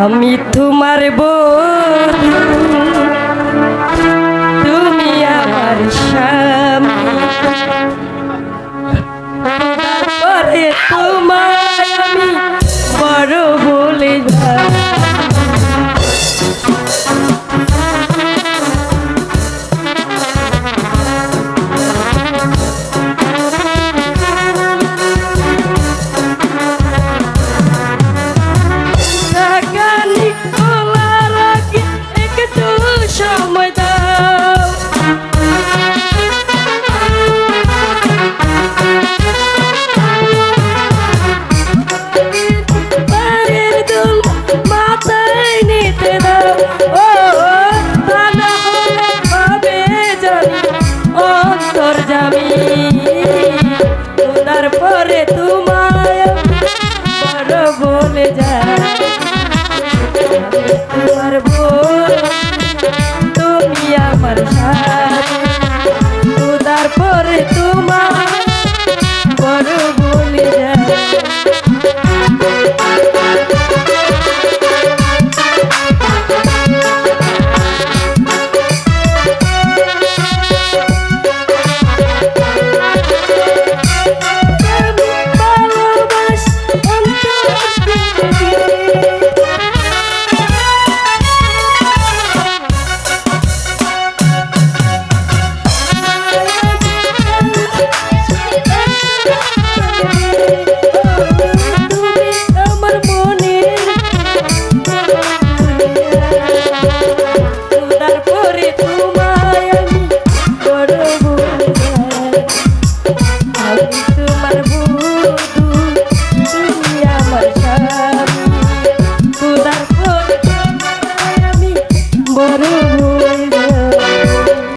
আমি তোমার বন্ধু ভুলে যায়। তোমার ভুল তুমি আমার সাথ তারপরে তোমার করে তোমায় আমি